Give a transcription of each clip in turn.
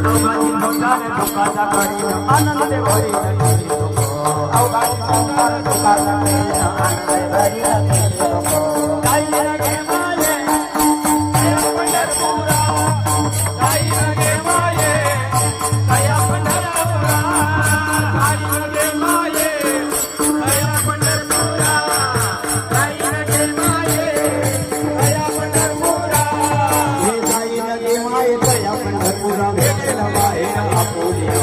દોગાજી મોટાને આનંદ ભરી લખી લોકો ભરી લખી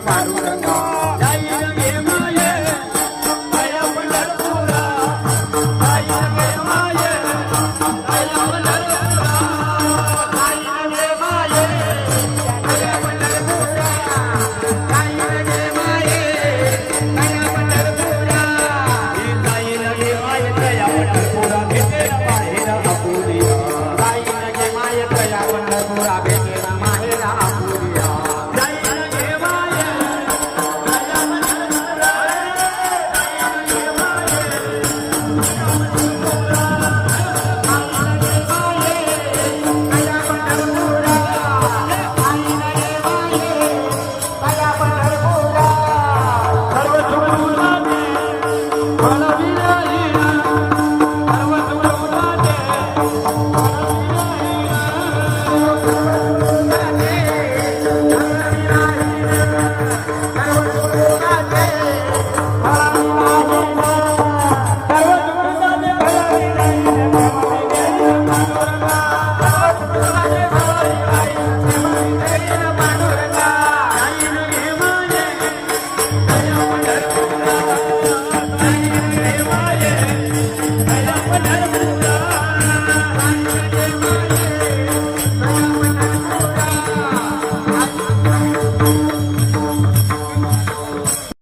Paruranga.